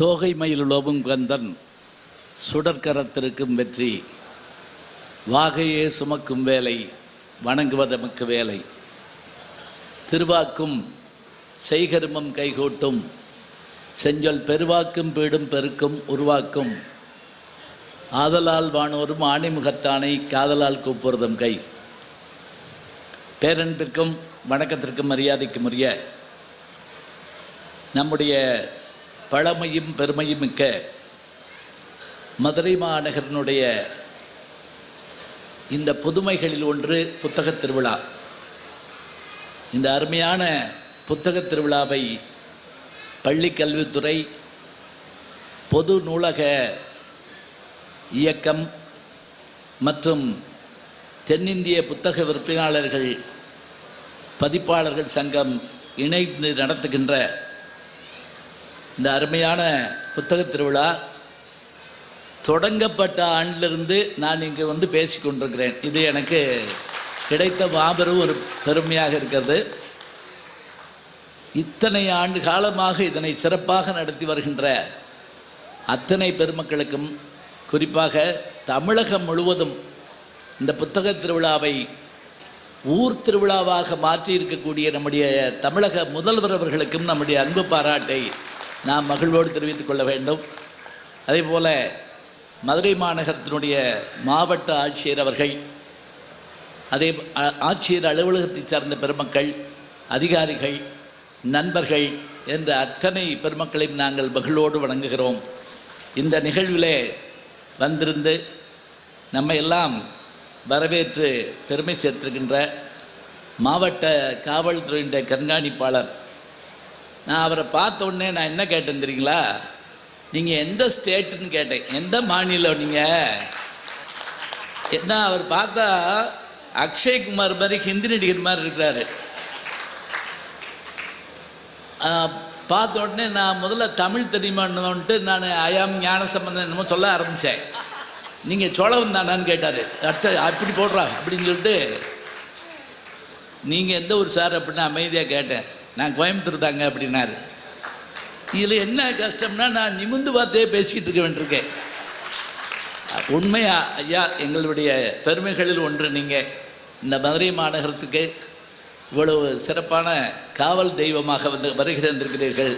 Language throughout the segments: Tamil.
தோகை மயில் மயிலுலவும் கந்தன் சுடற்கரத்திற்கும் வெற்றி. வாகையே சுமக்கும் வேலை வணங்குவதமக்கு வேலை. திருவாக்கும் செய்கருமம் கைகூட்டும் செஞ்சொல் பெருவாக்கும் பீடும் பெருக்கும் உருவாக்கும். ஆதலால் வானோரும் ஆணிமுகத்தானை காதலால் கூப்புறதும் கை. பேரன்பிற்கும் வணக்கத்திற்கும் மரியாதைக்கும் உரிய நம்முடைய பழமையும் பெருமையும் மிக்க மதுரை மாநகரனுடைய இந்த புதுமைகளில் ஒன்று புத்தகத் திருவிழா. இந்த அருமையான புத்தகத் திருவிழாவை பள்ளி கல்வித்துறை பொது நூலக இயக்கம் மற்றும் தென்னிந்திய புத்தக விற்பனையாளர்கள் பதிப்பாளர்கள் சங்கம் இணைந்து நடத்துகின்ற இந்த அருமையான புத்தகத் திருவிழா தொடங்கப்பட்ட ஆண்டிலிருந்து நான் இங்கே வந்து பேசி கொண்டிருக்கிறேன். இது எனக்கு கிடைத்த மாபெரும் ஒரு பெருமையாக இருக்கிறது. இத்தனை ஆண்டு காலமாக இதனை சிறப்பாக நடத்தி வருகின்ற அத்தனை பெருமக்களுக்கும் குறிப்பாக தமிழகம் முழுவதும் இந்த புத்தக திருவிழாவை ஊர் திருவிழாவாக மாற்றி இருக்கக்கூடிய நம்முடைய தமிழக முதல்வர் அவர்களுக்கும் நம்முடைய அன்பு பாராட்டை நாம் மகிழ்வோடு தெரிவித்துக் கொள்ள வேண்டும். அதே போல் மதுரை மாநகரத்தினுடைய மாவட்ட ஆட்சியர் அவர்கள் அதே ஆட்சியர் அலுவலகத்தைச் சார்ந்த பெருமக்கள் அதிகாரிகள் நண்பர்கள் என்ற அத்தனை பெருமக்களையும் நாங்கள் மகிழ்வோடு வணங்குகிறோம். இந்த நிகழ்விலே வந்திருந்து நம்ம எல்லாம் வரவேற்று பெருமை சேர்த்திருக்கின்ற மாவட்ட காவல்துறையினுடைய கண்காணிப்பாளர் நான் அவரை பார்த்த உடனே நான் என்ன கேட்டேன் தெரியுங்களா? நீங்கள் எந்த ஸ்டேட்டுன்னு கேட்டேன். எந்த மாநிலம் நீங்கள் என்ன அவர் பார்த்தா அக்ஷய்குமார் மாதிரி ஹிந்தி நடிகர் மாதிரி இருக்கிறாரு. பார்த்த உடனே நான் முதல்ல தமிழ் தெரியுமான்னுட்டு நான் அயாம் ஞான சம்பந்தம் என்னமோ சொல்ல ஆரம்பித்தேன் நீங்கள் சோழவன் தானான்னு கேட்டார். அட்ட அப்படி போடுறா அப்படின்னு சொல்லிட்டு நீங்கள் எந்த ஒரு சார் அப்படின்னு அமைதியாக கேட்டேன். நான் கோயம்புத்தூர் தாங்க அப்படின்னாரு. இதில் என்ன கஷ்டம்னா நான் நிமிந்து பார்த்தே பேசிக்கிட்டு இருக்க வேண்டியிருக்கேன். உண்மையா ஐயா எங்களுடைய பெருமைகளில் ஒன்று நீங்கள் இந்த மதுரை மாநகரத்துக்கு இவ்வளவு சிறப்பான காவல் தெய்வமாக வந்து வருகை தந்திருக்கிறீர்கள்.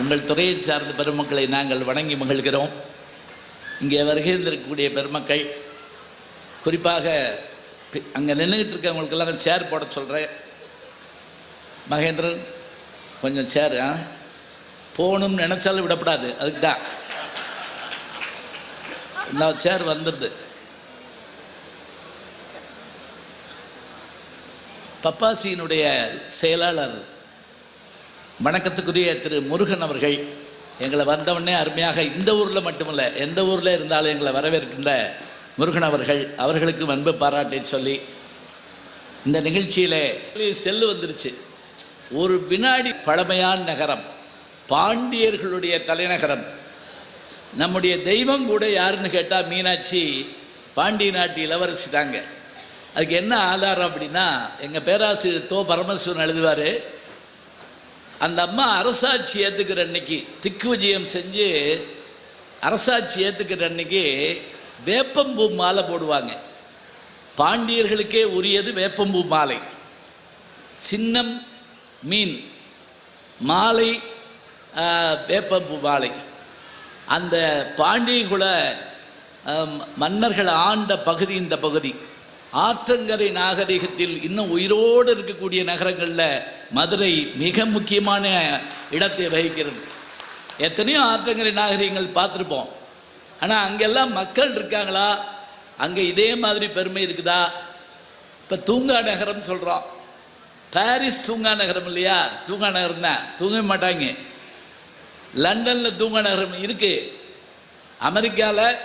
உங்கள் துறையை சார்ந்த பெருமக்களை நாங்கள் வணங்கி மகிழ்கிறோம். இங்கே வருகை தந்திருக்கக்கூடிய பெருமக்கள் குறிப்பாக அங்கே நின்றுக்கிட்டு இருக்கவங்களுக்கெல்லாம் சேர் போட சொல்கிறேன் மகேந்திரன் கொஞ்சம் சேர் ஆ? போகணும்னு நினச்சாலும் விடப்படாது. அதுக்கு தான். நான் சேர் வந்துடுது பப்பாசியினுடைய செயலாளர் வணக்கத்துக்குரிய திரு முருகன் அவர்கள் எங்களை வந்தவுடனே அருமையாக இந்த ஊரில் மட்டுமல்ல எந்த ஊரில் இருந்தாலும் எங்களை வரவேற்கின்ற முருகன் அவர்கள் அவர்களுக்கு அன்பு பாராட்டை சொல்லி இந்த நிகழ்ச்சியில் செல்லு வந்துருச்சு. ஒரு வினாடி பழமையான நகரம் பாண்டியர்களுடைய தலைநகரம். நம்முடைய தெய்வம் கூட யாருன்னு கேட்டால் மீனாட்சி பாண்டிய நாட்டு இளவரசி தாங்க. அதுக்கு என்ன ஆதாரம் அப்படின்னா எங்கள் பேராசிரியர் தோ பரமேஸ்வரன் எழுதுவார் அந்த அம்மா அரசாட்சி ஏற்றுக்கிற அன்னைக்கு திக்கு விஜயம் செஞ்சு அரசாட்சி ஏற்றுக்கிற அன்னைக்கு வேப்பம்பூ மாலை போடுவாங்க. பாண்டியர்களுக்கே உரியது வேப்பம்பூ மாலை. சின்னம் மீன் மாலை ஆ, மாலை அந்த பாண்டியகுல மன்னர்கள் ஆண்ட பகுதி இந்த பகுதி. ஆற்றங்கரை நாகரிகத்தில் இன்னும் உயிரோடு இருக்கக்கூடிய நகரங்களில் மதுரை மிக முக்கியமான இடத்தை வகிக்கிறது. எத்தனையோ ஆற்றங்கரை நாகரிகங்கள் பார்த்துருப்போம். ஆனால் அங்கெல்லாம் மக்கள் இருக்காங்களா? அங்கே இதே மாதிரி பெருமை இருக்குதா? இப்போ தூங்கா நகரம் சொல்கிறோம் பாரிஸ் தூங்கா நகரம் இல்லையா? தூங்கா நகரம் தான். தூங்க மாட்டாங்க. லண்டனில் தூங்கா நகரம் இருக்குது அமெரிக்காவில்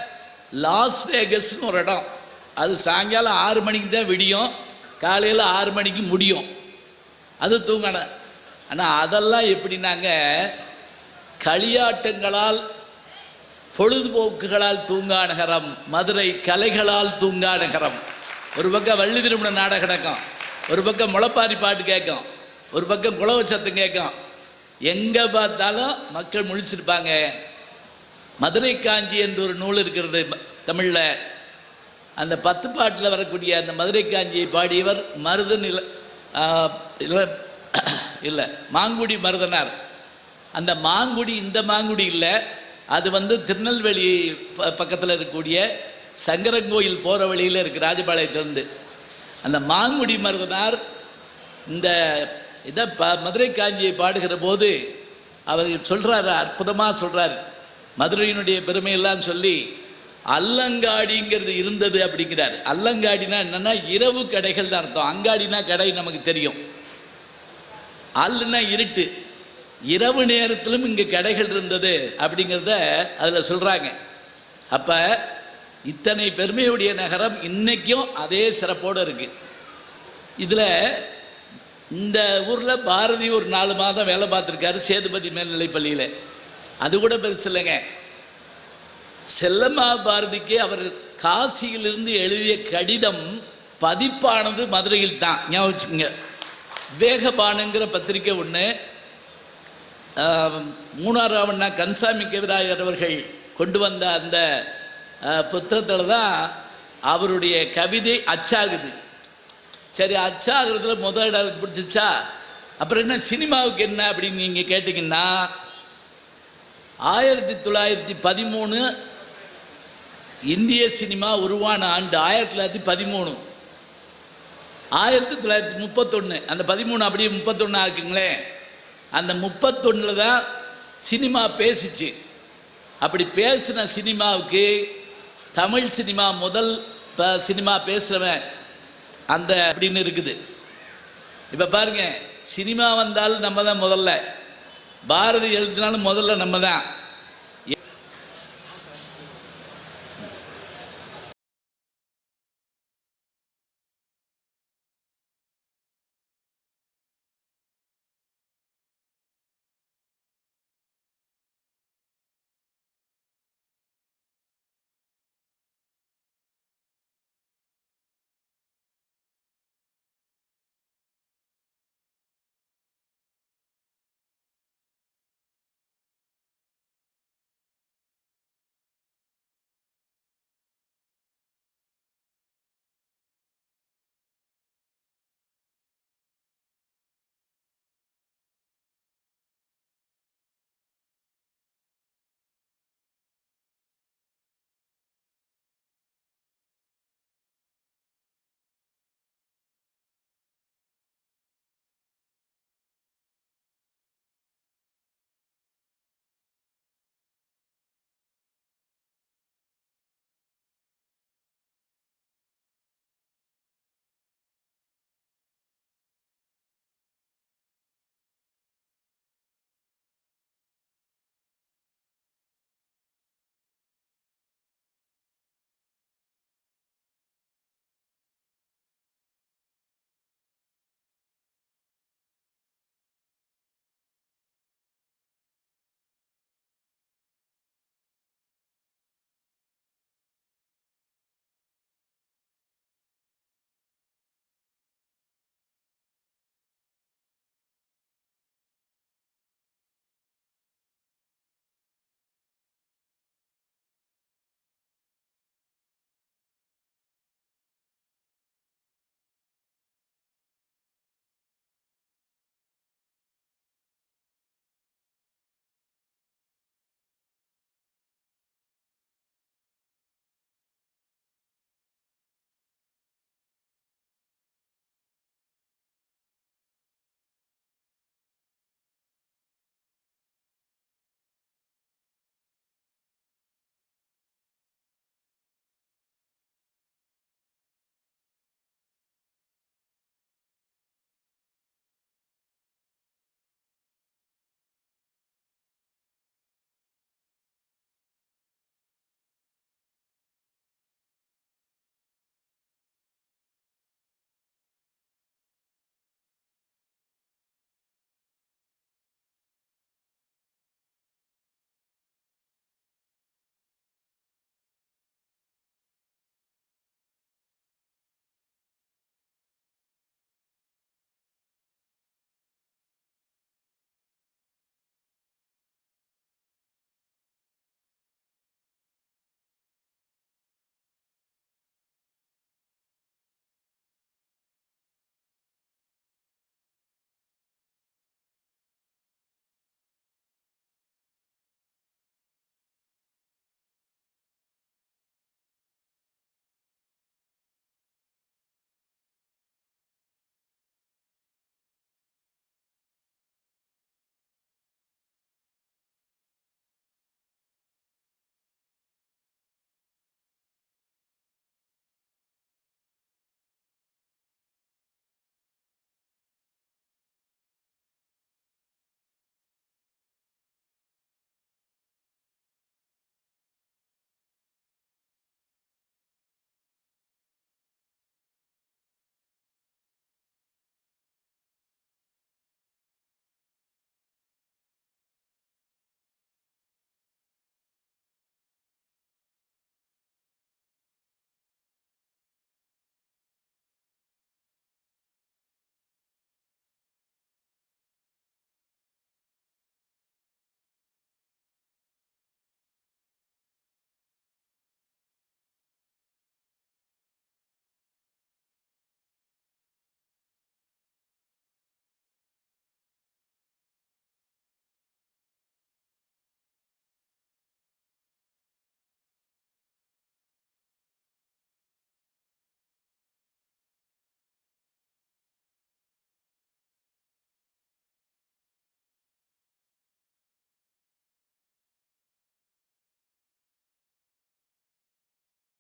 லாஸ் வேகஸ்னு ஒரு இடம். அது சாயங்காலம் ஆறு மணிக்கு தான் விடியும். காலையில் ஆறு மணிக்கு முடியும். அது தூங்கணும் ஆனால் அதெல்லாம் எப்படின்னாங்க களியாட்டங்களால் பொழுதுபோக்குகளால் தூங்கா நகரம். மதுரை கலைகளால் தூங்கா நகரம். ஒரு பக்கம் வள்ளி திருமண நாடகம் நடக்கும். ஒரு பக்கம் முளப்பாரி பாட்டு கேட்கும் ஒரு பக்கம் குளவ சத்தம் கேட்கும். எங்கே பார்த்தாலும் மக்கள் முழிச்சிருப்பாங்க. மதுரை காஞ்சி என்று ஒரு நூல் இருக்கிறது தமிழில். அந்த பத்து பாட்டில் வரக்கூடிய அந்த மதுரை காஞ்சியை பாடியவர் மருதன் இல்ல இல்லை மாங்குடி மருதனார். அந்த மாங்குடி இந்த மாங்குடி இல்லை. அது வந்து திருநெல்வேலி ப பக்கத்தில் இருக்கக்கூடிய சங்கரங்கோயில் போகிற வழியில் இருக்குது ராஜபாளையத்துலேருந்து. அந்த மாங்குடி மருதனார் இந்த இதை ப மதுரை காஞ்சியை பாடுகிற போது அவர் சொல்கிறாரு அற்புதமாக சொல்கிறார் மதுரையினுடைய பெருமையெல்லாம் சொல்லி அல்லங்காடிங்கிறது இருந்தது அப்படிங்கிறார். அல்லங்காடினா என்னன்னா இரவு கடைகள் தான் அர்த்தம். அங்காடினா கடை நமக்கு தெரியும். அல்லுனா இருட்டு. இரவு நேரத்திலும் இங்கே கடைகள் இருந்தது அப்படிங்கிறத அதில் சொல்கிறாங்க அப்போ இத்தனை பெருமையுடைய நகரம் இன்னைக்கும் அதே சிறப்போடு இருக்குது இதில் இந்த ஊரில் பாரதி ஒரு நாலு மாதம் வேலை பார்த்துருக்காரு சேதுபதி மேல்நிலைப்பள்ளியில். அது கூட பெருசு இல்லைங்க. செல்லம்மா பாரதிக்கு அவர் காசியிலிருந்து எழுதிய கடிதம் பதிப்பானது மதுரையில் தான். ஞாபகம் வச்சுக்கோங்க. வேகபானுங்கிற பத்திரிக்கை ஒன்று மூணாராவண்ணா கன்சாமி கவிராயர் அவர்கள் கொண்டு வந்த அந்த புத்தகத்தில் தான் அவருடைய கவிதை அச்சாகுது. சரி அச்சாகிறதுல முதல் இடம் பிடிச்சிச்சா அப்புறம் என்ன சினிமாவுக்கு என்ன அப்படின்னு நீங்கள் கேட்டிங்கன்னா ஆயிரத்தி தொள்ளாயிரத்தி பதிமூணு இந்திய சினிமா உருவான ஆண்டு ஆயிரத்தி தொள்ளாயிரத்தி பதிமூணு. ஆயிரத்தி தொள்ளாயிரத்தி முப்பத்தொன்று அந்த பதிமூணு அப்படியே முப்பத்தொன்று ஆக்குங்களேன் அந்த முப்பத்தொன்னில் தான் சினிமா பேசிச்சு. அப்படி பேசின சினிமாவுக்கு தமிழ் சினிமா முதல் இப்போ சினிமா பேசுகிறவன் அந்த அப்படின்னு இருக்குது. இப்போ பாருங்க சினிமா வந்தாலும் நம்ம தான் முதல்ல. பாரதி எழுதினாலும் முதல்ல நம்ம தான்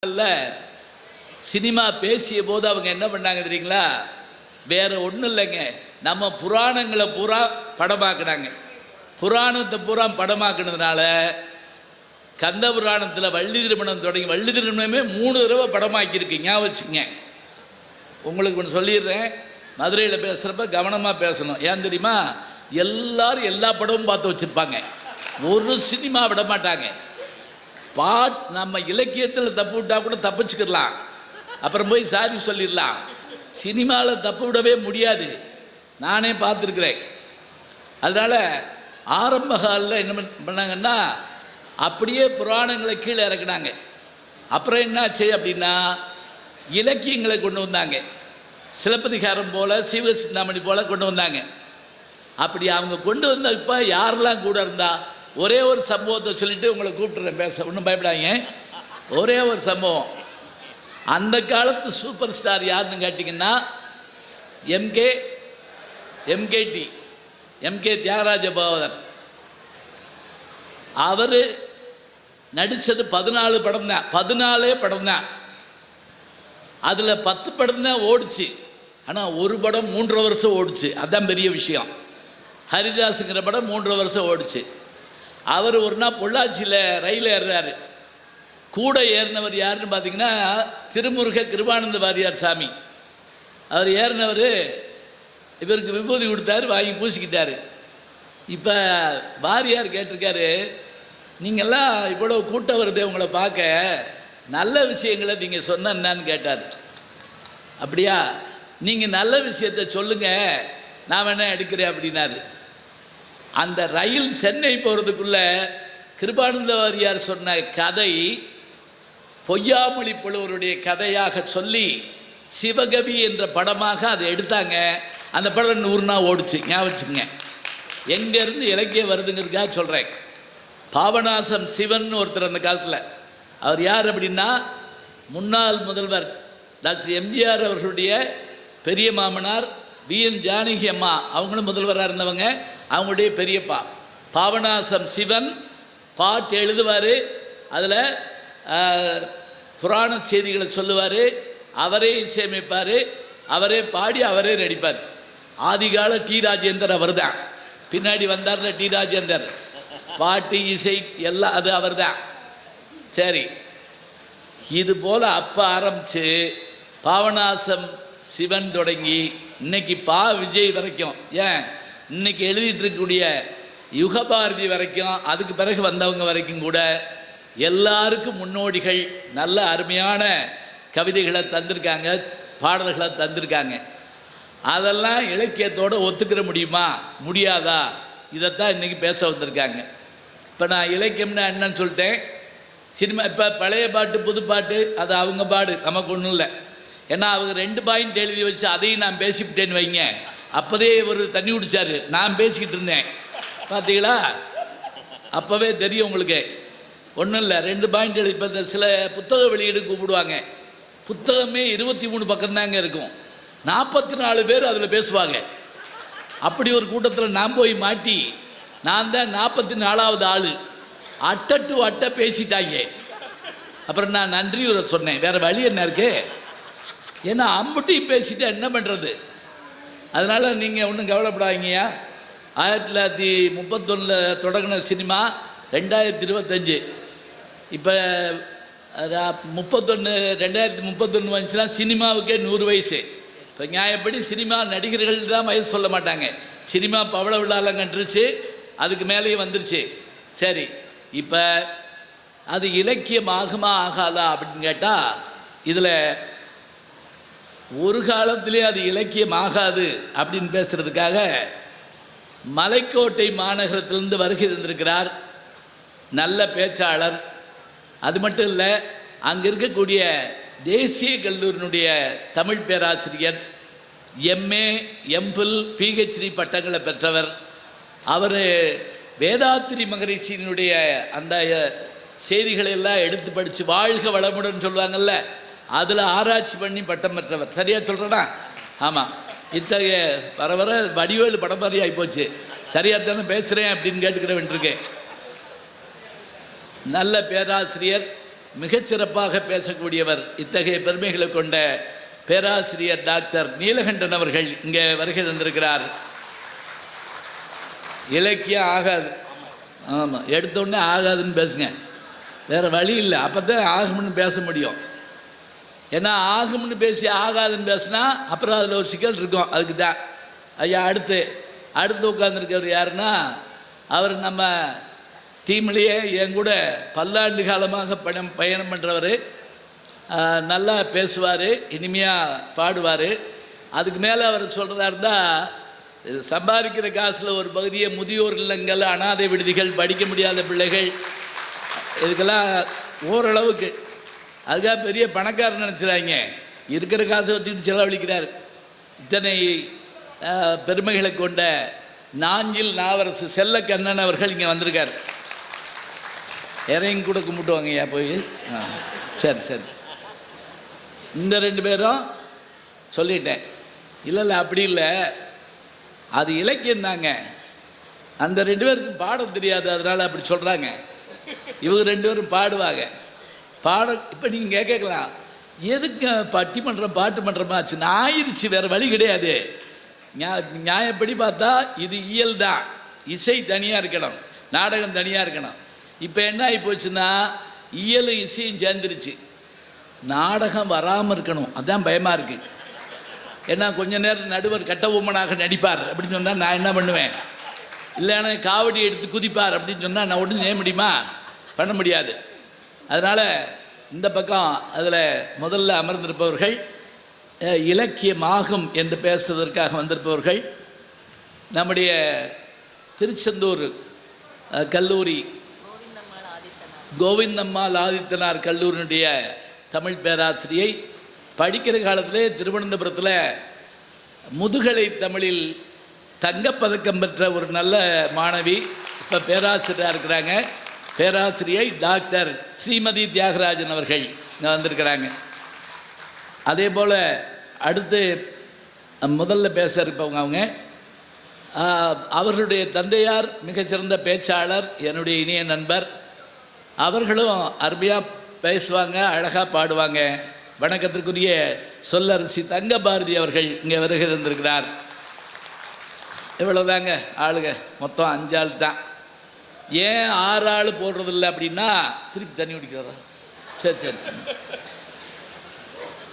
அல்ல சினிமா பேசிய போது அவங்க என்ன பண்ணாங்க தெரியுங்களா? வேற ஒன்றும் இல்லைங்க. நம்ம புராணங்களை பூரா படமாக்குனாங்க. புராணத்தை பூரா படமாக்குனதுனால கந்த புராணத்தில் வள்ளி திருமணம் தொடங்கி வள்ளி திருமணமே மூணு தடவை படமாக்கியிருக்கு ஞாபகம் வச்சுங்க உங்களுக்கு ஒன்று சொல்லிடுறேன். மதுரையில் பேசுகிறப்ப கவனமாக பேசணும். ஏன் தெரியுமா? எல்லாரும் எல்லா படமும் பார்த்து வச்சுருப்பாங்க. ஒரு சினிமா விட மாட்டாங்க பா நம்ம இலக்கியத்தில் தப்பு விட்டா கூட தப்பிச்சுக்கிடலாம். அப்புறம் போய் சாரி சொல்லிடலாம். சினிமாவில் தப்பு விடவே முடியாது. நானே பார்த்துருக்குறேன். அதனால் ஆரம்ப காலில் என்ன பண்ணாங்கன்னா அப்படியே புராணங்களை கீழே இறக்குனாங்க. அப்புறம் என்னாச்சு அப்படின்னா இலக்கியங்களை கொண்டு வந்தாங்க. சிலப்பதிகாரம் போல் சிவசிந்தாமணி போல் கொண்டு வந்தாங்க. அப்படி அவங்க கொண்டு வந்த இப்போ யாரெல்லாம் கூட இருந்தா ஒரே ஒரு சம்பவத்தை சொல்லிட்டு உங்களை கூப்பிட்டுறேன். பேச ஒன்றும் பயப்படாதீங்க. ஒரே ஒரு சம்பவம். அந்த காலத்து சூப்பர் ஸ்டார் யாருன்னு கேட்டிங்கன்னா MK MKT MK Thyagaraja Bhagavathar. அவர் நடித்தது பதினாலு படம் தான். பதினாலே படம் தான். அதில் பத்து படம் தான் ஓடுச்சு. ஆனால் ஒரு படம் மூன்றரை வருஷம் ஓடுச்சு. அதான் பெரிய விஷயம். ஹரிதாஸுங்கிற படம் மூன்றரை வருஷம் ஓடுச்சு. அவர் ஒரு நாள் பொள்ளாச்சியில் ரயில் ஏறுறாரு. கூட ஏறினவர் யாருன்னு பார்த்தீங்கன்னா திருமுருக கிருபானந்த வாரியார் சாமி. அவர் ஏறினவர் இவருக்கு விபூதி கொடுத்தாரு வாங்கி பூசிக்கிட்டாரு. இப்போ வாரியார் கேட்டிருக்காரு நீங்கள்லாம் இவ்வளோ கூட்டம் வருது உங்களை பார்க்க. நல்ல விஷயங்களை நீங்கள் சொன்ன என்னன்னு கேட்டார். அப்படியா? நீங்கள் நல்ல விஷயத்த சொல்லுங்கள் நான் வேணா எடுக்கிறேன் அப்படின்னாரு. அந்த ரயில் சென்னை போகிறதுக்குள்ள கிருபானந்த வாரியார் சொன்ன கதை பொய்யாமொழி புலவருடைய கதையாக சொல்லி சிவகவி என்ற படமாக அதை எடுத்தாங்க. அந்த படம் நூறு நாள் ஓடுச்சு. ஞாபகம் எங்கேருந்து இலக்கியம் வருதுங்கிறதுக்காக சொல்கிறேன் பாபநாசம் சிவன் ஒருத்தர் அந்த காலத்தில். அவர் யார் அப்படின்னா முன்னாள் முதல்வர் டாக்டர் எம்ஜிஆர் அவர்களுடைய பெரிய மாமனார் பி என் ஜானகி அம்மா. அவங்களும் முதல்வராக இருந்தவங்க. அவங்களுடைய பெரியப்பா. பாபநாசம் சிவன் பாட்டு எழுதுவார். அதில் புராண செய்திகளை சொல்லுவார். அவரே இசையமைப்பார். அவரே பாடி அவரே நடிப்பார். ஆதிகால டி ராஜேந்தர் அவர் தான் பின்னாடி வந்தார்ல டி ராஜேந்தர். பாட்டு இசை எல்லாம் அது அவர் தான் சரி. இது போல் அப்போ ஆரம்பித்து பாவநாசம் சிவன் தொடங்கி இன்னைக்கு பா விஜய் வரைக்கும். ஏன்? இன்னைக்கு எழுதிட்டு இருக்கக்கூடிய யுகபாரதி வரைக்கும் அதுக்கு பிறகு வந்தவங்க வரைக்கும் கூட எல்லாருக்கும் முன்னோடிகள் நல்ல அருமையான கவிதைகளை தந்திருக்காங்க பாடல்களை தந்திருக்காங்க. அதெல்லாம் இலக்கியத்தோடு ஒத்துக்கிற முடியுமா? முடியாதா? இதைத்தான் இன்றைக்கி பேச வந்திருக்காங்க. இப்போ நான் இலக்கியம்னா என்னன்னு சொல்லிட்டேன். சினிமா இப்போ பழைய பாட்டு புது பாட்டு அது அவங்க பாடு நமக்கு ஒன்றும் இல்லை. ஏன்னா அவங்க ரெண்டு பாயிண்ட் எழுதி வச்சு அதையும் நான் பேசிவிட்டேன்னு வைங்க. அப்போதே இவர் தண்ணி குடிச்சாரு. நான் பேசிக்கிட்டு இருந்தேன். பார்த்தீங்களா அப்போவே தெரியும் உங்களுக்கு. ஒன்றும் இல்லை ரெண்டு பாயிண்ட் இப்போ இந்த சில புத்தக வெளியீடு கூப்பிடுவாங்க. புத்தகமே இருபத்தி மூணு பக்கம்தாங்க இருக்கும். நாற்பத்தி நாலு பேர் அதில் பேசுவாங்க. அப்படி ஒரு கூட்டத்தில் நான் போய் மாட்டி நான் தான் நாற்பத்தி நாலாவது ஆள். அட்டை டு அட்டை பேசிட்டாங்க. அப்புறம் நான் நன்றி உரை சொன்னேன். வேறு வழி என்ன இருக்கு? ஏன்னா அம்புட்டியும் பேசிட்டு என்ன பண்ணுறது அதனால் நீங்கள் ஒன்றும் கவலைப்படாதீங்கய்யா. ஆயிரத்தி தொள்ளாயிரத்தி முப்பத்தொன்னில் தொடங்கின சினிமா ரெண்டாயிரத்தி இருபத்தஞ்சு இப்போ முப்பத்தொன்று ரெண்டாயிரத்தி முப்பத்தொன்று வந்துச்சுன்னா சினிமாவுக்கே நூறு வயசு. இப்போ நியாயப்படி சினிமா நடிகர்கள் தான் வயசு சொல்ல மாட்டாங்க. சினிமா பவள விழாலாம் கண்டுருச்சு அதுக்கு மேலேயும் வந்துருச்சு. சரி இப்போ அது இலக்கியம் ஆகுமா ஆகாதா அப்படின்னு கேட்டால் இதில் ஒரு காலத்திலே அது இலக்கியம் ஆகாது அப்படின்னு பேசுகிறதுக்காக மலைக்கோட்டை மாநகரத்திலிருந்து வருகை தந்திருக்கிறார் நல்ல பேச்சாளர். அது மட்டும் இல்லை அங்கே இருக்கக்கூடிய தேசிய கல்லூரினுடைய தமிழ் பேராசிரியர் எம்ஏ எம்ஃபில் பிஹெச்டி பட்டங்களை பெற்றவர். அவர் வேதாத்திரி மகரிஷியினுடைய அந்த செய்திகளை எல்லாம் எடுத்து படித்து வாழ்க வளமுடன் சொல்லுவாங்கல்ல. அதில் ஆராய்ச்சி பண்ணி பட்டம் பெற்றவர். சரியாக சொல்கிறேனா ஆமாம் இத்தகைய வர வர வடிவேலு படம் மாதிரி ஆகிப்போச்சு சரியாக தானே பேசுகிறேன் அப்படின்னு கேட்டுக்கிற நல்ல பேராசிரியர் மிகச்சிறப்பாக பேசக்கூடியவர் இத்தகைய பெருமைகளை கொண்ட பேராசிரியர் டாக்டர் நீலகண்டன் அவர்கள் இங்கே வருகை தந்திருக்கிறார். இலக்கியம் ஆகாது. ஆமாம் எடுத்தோடனே ஆகாதுன்னு பேசுங்க. வேறு வழி இல்லை. அப்போ தான் ஆகும்னு பேச முடியும். ஏன்னா ஆகும்னு பேசி ஆகாதுன்னு பேசினா அப்புறம் அதில் ஒரு சிக்கல் இருக்கும். அதுக்கு தான் ஐயா அடுத்து அடுத்து உட்காந்துருக்கவர் யாருன்னா அவர் நம்ம டீம்லேயே என் கூட பல்லாண்டு காலமாக பணம் பயணம் பண்ணுறவர் நல்லா பேசுவார் இனிமையாக பாடுவார். அதுக்கு மேலே அவர் சொல்கிறதா இருந்தால் சம்பாதிக்கிற காசில் ஒரு பகுதியை முதியோர் இல்லங்கள் அனாதை விடுதிகள் படிக்க முடியாத பிள்ளைகள் இதுக்கெல்லாம் ஓரளவுக்கு அதுக்காக பெரிய பணக்காரர் நினச்சிடாங்க இருக்கிற காசை வச்சுக்கிட்டு செலவழிக்கிறார். இத்தனை பெருமைகளை கொண்ட நாஞ்சில் நாவரசு செல்ல கண்ணன் அவர்கள் இங்கே வந்திருக்கார். இறையும் கூட கும்பிட்டுவாங்க ஐயா போய். ஆ, சரி சரி. இந்த ரெண்டு பேரும் சொல்லிட்டேன். இல்லை இல்லை அப்படி இல்லை. அது இலக்கியம் தாங்க. அந்த ரெண்டு பேருக்கும் பாடம் தெரியாது அதனால் அப்படி சொல்கிறாங்க இவங்க ரெண்டு பேரும் பாடுவாங்க. பாடம் இப்போ நீங்கள் கேட்கலாம். எதுக்கு பட்டிமன்றம் பாட்டு மன்றமாச்சு ஆயிடுச்சு வேறு வழி கிடையாது. நியாயப்படி பார்த்தா இது இயல் தான். இசை தனியாக இருக்கணும். நாடகம் தனியாக இருக்கணும். இப்போ என்ன ஆகி போச்சுன்னா இயலும் இசையும் சேர்ந்துருச்சு. நாடகம் வராமல் இருக்கணும். அதுதான் பயமாக இருக்குது ஏன்னா கொஞ்ச நேரம் நடுவர் கட்ட உமனாக நடிப்பார் அப்படின்னு சொன்னால் நான் என்ன பண்ணுவேன்? இல்லைன்னா காவடி எடுத்து குதிப்பார் அப்படின்னு சொன்னால் நான் ஒன்றும் செய்ய முடியுமா? பண்ண முடியாது. அதனால் இந்த பக்கம் அதில் முதல்ல அமர்ந்திருப்பவர்கள் இலக்கியமாகும் என்று பேசுவதற்காக வந்திருப்பவர்கள் நம்முடைய திருச்செந்தூர் கல்லூரி கோவிந்தம்மாள் ஆதித்தனார் கல்லூரினுடைய தமிழ் பேராசிரியை படிக்கிற காலத்திலே திருவனந்தபுரத்தில் முதுகலை தமிழில் தங்கப்பதக்கம் பெற்ற ஒரு நல்ல மாணவி இப்போ பேராசிரியராக இருக்கிறாங்க. பேராசிரியை டாக்டர் ஸ்ரீமதி தியாகராஜன் அவர்கள் இங்கே வந்திருக்கிறாங்க. அதே போல் அடுத்து முதல்ல பேச இருப்பவங்க அவங்க. அவர்களுடைய தந்தையார் மிகச்சிறந்த பேச்சாளர் என்னுடைய இனிய நண்பர். அவர்களும் அருமையாக பேசுவாங்க அழகாக பாடுவாங்க. வணக்கத்திற்குரிய சொல்லரசி தங்க பாரதி அவர்கள் இங்கே வருகிறந்திருக்கிறார் இவ்வளோதாங்க ஆளுங்க. மொத்தம் அஞ்சு தான் ஏன் ஆறு ஆள் போடுறதில்ல அப்படின்னா திருப்பி தண்ணி குடிக்கிறதா? சரி சரி.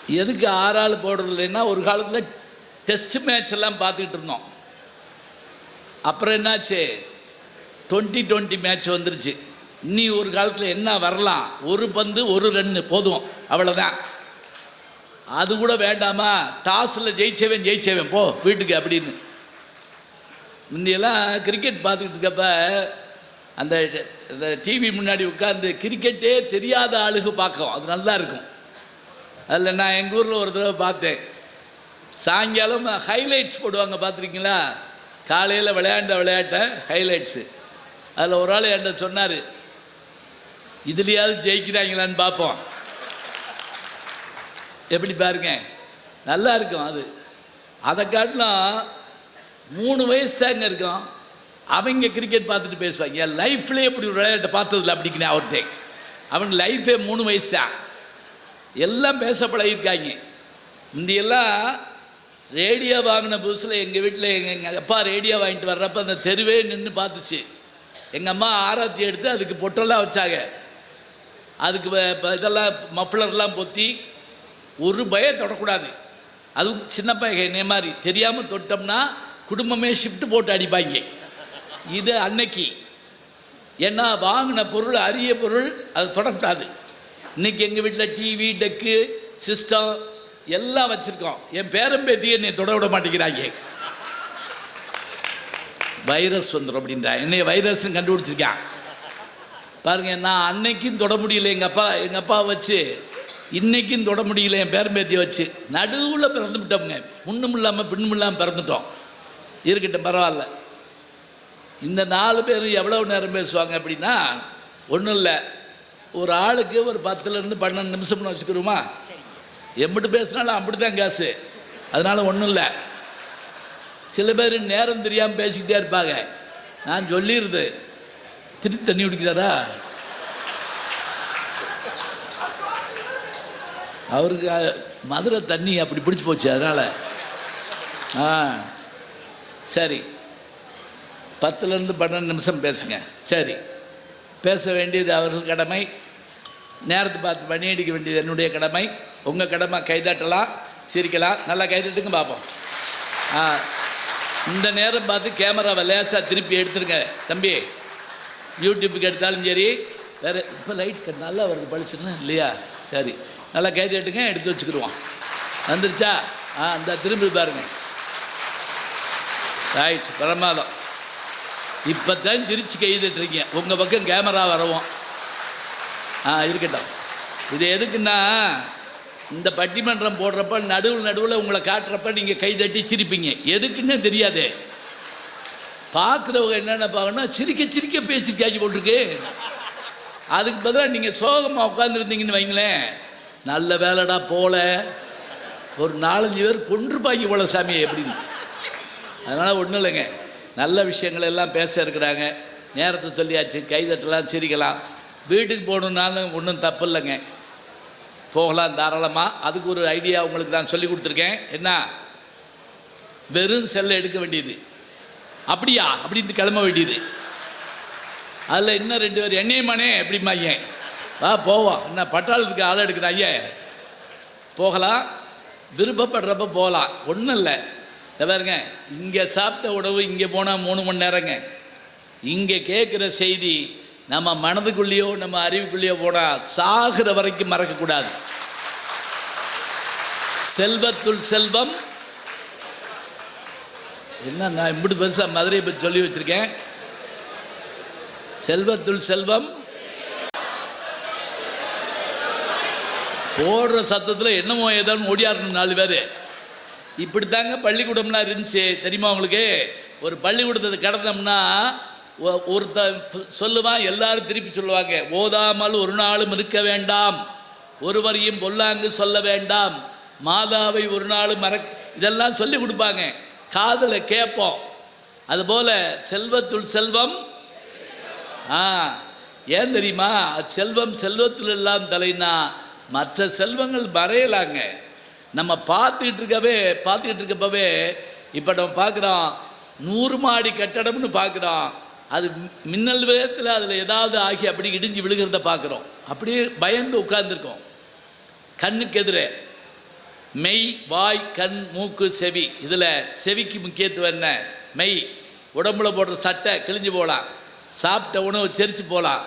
எதுக்கு ஆறு ஆள் போடுறது இல்லைன்னா ஒரு காலத்தில் டெஸ்ட் மேட்ச் எல்லாம் பார்த்துக்கிட்டு இருந்தோம். அப்புறம் என்னாச்சு? டுவெண்ட்டி டுவெண்ட்டி மேட்ச் வந்துருச்சு. இன்னி ஒரு காலத்தில் என்ன வரலாம்? ஒரு பந்து ஒரு ரன்னு போதும். அவ்வளோதான் அது கூட வேண்டாமா? டாஸில் ஜெயிச்சவன் ஜெயிச்சவன் போ வீட்டுக்கு அப்படின்னு. முந்தையெல்லாம் கிரிக்கெட் பார்த்துக்கிட்டு இருக்கப்ப அந்த இந்த டிவி முன்னாடி உட்காந்து கிரிக்கெட்டே தெரியாத ஆளுக பார்க்கும். அது நல்லா இருக்கும் அதில் நான் எங்கள் ஊரில் ஒரு தடவை பார்த்தேன். சாயங்காலம் ஹைலைட்ஸ் போடுவாங்க பார்த்துருக்கீங்களா? காலையில் விளையாண்ட விளையாட்டை ஹைலைட்ஸு அதில் ஒரு ஆள் என்கிட்ட சொன்னார் இதுலையாவது ஜெயிக்கிறாங்களான்னு பார்ப்போம். எப்படி பாருங்க நல்லா இருக்கும் அது. அதை காட்டிலும் மூணு வயசு தாங்க இருக்கும். அவங்க கிரிக்கெட் பார்த்துட்டு பேசுவாங்க. என் லைஃப்லேயே இப்படி ஒரு விளையாட்டை பார்த்ததில்ல அப்படிங்கிறேன் அவர்தே அவன் லைஃபே மூணு வயசு தான். எல்லாம் பேச பழகிருக்காங்க முந்தியெல்லாம் ரேடியோ வாங்கின புதுசில் எங்கள் வீட்டில் எங்கள் எங்கள் அப்பா ரேடியோ வாங்கிட்டு வர்றப்ப அந்த தெருவே நின்று பார்த்துச்சு. எங்கள் அம்மா ஆராத்தி எடுத்து அதுக்கு பொட்டெல்லாம் வச்சாங்க. அதுக்கு இதெல்லாம் மஃப்ளர்லாம் பொத்தி ஒரு பயம் தொடக்கூடாது. அதுவும் சின்ன பையன் என்ன மாதிரி தெரியாமல் தொட்டோம்னா குடும்பமே ஷிஃப்ட் போட்டு அடிப்பாங்க. இது அன்னைக்கு. ஏன்னா வாங்கின பொருள் அரிய பொருள் அது தொடக்கூடாது இன்னைக்கு எங்கள் வீட்டில் டிவி டெக்கு சிஸ்டம் எல்லாம் வச்சுருக்கோம். என் பேரம்பேத்தியை என்னை தொட விட மாட்டேங்கிறாங்க வைரஸ் வந்துடும் அப்படின்றா. என்னைய வைரஸ்னு கண்டுபிடிச்சிருக்கான். பாருங்க நான் அன்னைக்கும் தொட முடியல. எங்கள் அப்பா எங்கள் அப்பா வச்சு இன்னைக்கும் தொட முடியல என் பேரம்பேத்தியை வச்சு. நடுவில் பிறந்து விட்டோம்ங்க முன்னும் இல்லாமல் பின்னும் இல்லாமல் பிறந்துட்டோம். இருக்கட்டும் பரவாயில்ல. இந்த நாலு பேரும் எவ்வளவு நேரம் பேசுவாங்க அப்படின்னா ஒன்றும் இல்லை. ஒரு ஆளுக்கு ஒரு பத்துலேருந்து பன்னெண்டு நிமிஷம்னு வச்சுக்கிறோமா? எம்பிட்டு பேசினாலும் அப்படி தான் காசு. அதனால் ஒன்றும் இல்லை. சில பேர் நேரம் தெரியாமல் பேசிக்கிட்டே இருப்பாங்க. நான் சொல்லிடுது திருப்பி தண்ணி குடிக்கிறாரா? அவருக்கு மதுரை தண்ணி அப்படி பிடிச்சி போச்சு அதனால். ஆ சரி. பத்துலேருந்து பன்னெண்டு நிமிஷம் பேசுங்க. சரி. பேச வேண்டியது அவர்கள் கடமை. நேரத்தை பார்த்து பணி அடிக்க வேண்டியது என்னுடைய கடமை. உங்கள் கடமை கைதட்டலாம் சிரிக்கலாம். நல்லா கைதட்டுங்க பார்ப்போம் ஆ இந்த நேரம் பார்த்து கேமராவை லேசாக திருப்பி எடுத்துருங்க தம்பி. யூடியூப்புக்கு எடுத்தாலும் சரி வேறு இப்போ லைட் நல்லா வருது பளிச்சுன்னா இல்லையா? சரி. நல்லா கைதட்டுங்க எடுத்து வச்சுக்கிடுவோம் வந்துருச்சா? ஆ இந்த திரும்பி பாருங்க. ரைட் பிரமாதம். இப்போ தான் சிரிச்சு கைதட்டுறீங்க உங்கள் பக்கம் கேமரா வரவும். ஆ இருக்கட்டும். இது எதுக்குன்னா இந்த பட்டிமன்றம் போடுறப்ப நடுவில் நடுவில் உங்களை காட்டுறப்ப நீங்கள் கை தட்டி சிரிப்பீங்க. எதுக்குன்னு தெரியாது. பார்க்குறவங்க என்னென்ன பார்க்கணும் சிரிக்க சிரிக்க பேசிருக்காச்சு போட்டிருக்கு. அதுக்கு பதிலாக நீங்கள் சோகமாக உட்காந்துருந்தீங்கன்னு வைங்களேன். நல்ல வேலைடா போல. ஒரு நாலஞ்சு பேர் கொன்று பாய்க்கு போல சாமி எப்படின்னு. அதனால் ஒன்றும் இல்லைங்க. நல்ல விஷயங்கள் எல்லாம் பேச இருக்கிறாங்க. நேரத்தை சொல்லியாச்சு கைதட்டலாம் சிரிக்கலாம். வீட்டுக்கு போகணுன்னாலும் ஒன்றும் தப்பு இல்லைங்க போகலாம் தாராளமாக அதுக்கு ஒரு ஐடியா உங்களுக்கு நான் சொல்லி கொடுத்துருக்கேன். என்ன? வெறும் செல்லை எடுக்க வேண்டியது. அப்படியா? அப்படின்ட்டு கிளம்ப வேண்டியது. அதில் இன்னும் ரெண்டு பேர் எப்படிம்மா ஐயன். வா போவோம் என்ன பட்டாளத்துக்கு ஆள் எடுக்கிறாங்க போகலாம். விருப்பப்படுறப்ப போகலாம். ஒன்றும் இல்லை. பாருங்க இங்கே சாப்பிட்ட உணவு இங்கே போனால் மூணு மணி நேரங்க. இங்கே கேட்குற செய்தி நம்ம மனதுக்குள்ளேயோ நம்ம அறிவுக்குள்ளேயோ போனால் சாகிற வரைக்கும் மறக்கக்கூடாது. செல்வத்துள் செல்வம். என்ன நான் இப்படி பெருசாக மதுரையை பற்றி சொல்லி வச்சுருக்கேன்? செல்வத்துள் செல்வம். போடுற சத்தத்தில் என்னமோ ஏதோன்னு ஓடியாருன்னு நாலு பேர். இப்படி தாங்க பள்ளிக்கூடம்லாம் இருந்துச்சு. தெரியுமா உங்களுக்கு? ஒரு பள்ளிக்கூடத்தை கடந்தோம்னா ஒ- ஒருத்தன் சொல்லுவான் எல்லாரும் திருப்பி சொல்லுவாங்க ஓதாமல் ஒரு நாளும் இருக்க வேண்டாம். ஒருவரையும் பொல்லாங்கு சொல்ல வேண்டாம். மாதாவை ஒரு நாளும் மறக்க இதெல்லாம் சொல்லி கொடுப்பாங்க. காதில் கேட்போம். அதுபோல் செல்வத்துள் செல்வம். ஆ ஏன் தெரியுமா? செல்வம் செல்வத்துள் எல்லாம் தலைனா மற்ற செல்வங்கள் மறையலாங்க. நம்ம பார்த்துக்கிட்டு இருக்கவே பார்த்துக்கிட்டு இருக்கப்பவே இப்போ நம்ம பார்க்குறோம் நூறு மாடி கட்டடம்னு பார்க்குறோம் அது மின்னல் வேகத்தில் அதில் ஏதாவது ஆகி அப்படி இடிஞ்சு விழுகிறத பார்க்குறோம். அப்படியே பயந்து உட்கார்ந்துருக்கோம். கண்ணுக்கு எதிரே. மெய் வாய் கண் மூக்கு செவி. இதில் செவிக்கு முக்கியத்துவம் என்ன? மெய். உடம்புல போடுற சட்டை கிழிஞ்சு போகலாம். சாப்பிட்ட உணவு தெரிச்சு போகலாம்.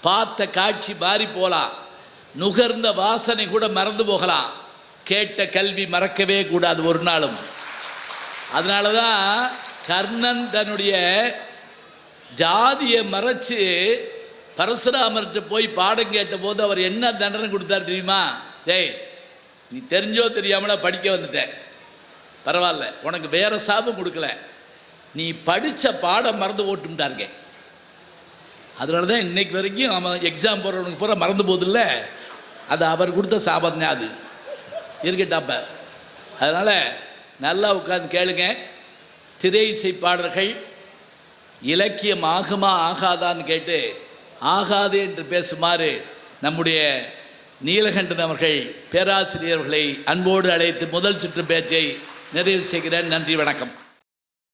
பார்த்த காட்சி மாறி போகலாம். நுகர்ந்த வாசனை கூட மறந்து போகலாம். கேட்ட கல்வி மறக்கவே கூடாது ஒரு நாளும். அதனால தான் கர்ணன் தன்னுடைய ஜாதியை மறைச்சு பரசுராமர்கிட்ட போய் பாடம் கேட்ட போது அவர் என்ன தண்டனை கொடுத்தார் தெரியுமா? டேய் நீ தெரிஞ்சோ தெரியாமல படிக்க வந்துட்டேன் பரவாயில்ல உனக்கு வேற சாபம் கொடுக்கல. நீ படித்த பாடம் மறந்து ஓட்டுட்டாருங்க அதனால தான் இன்னைக்கு வரைக்கும் அவன் எக்ஸாம் போகிறவனுக்கு பூரா மறந்து போதில்ல அது அவர் கொடுத்த சாபம் தான் அது. இருக்கட்டாப்ப அதனால் நல்லா உட்காந்து கேளுங்க. திரை இசை பாடல்கள் இலக்கியம் ஆகுமா ஆகாதான்னு கேட்டு ஆகாது என்று பேசுமாறு நம்முடைய நீலகண்டன் அவர்கள் பேராசிரியர்களை அன்போடு அழைத்து முதல் சுற்று பேச்சை நிறைவு செய்கிறேன். நன்றி வணக்கம்.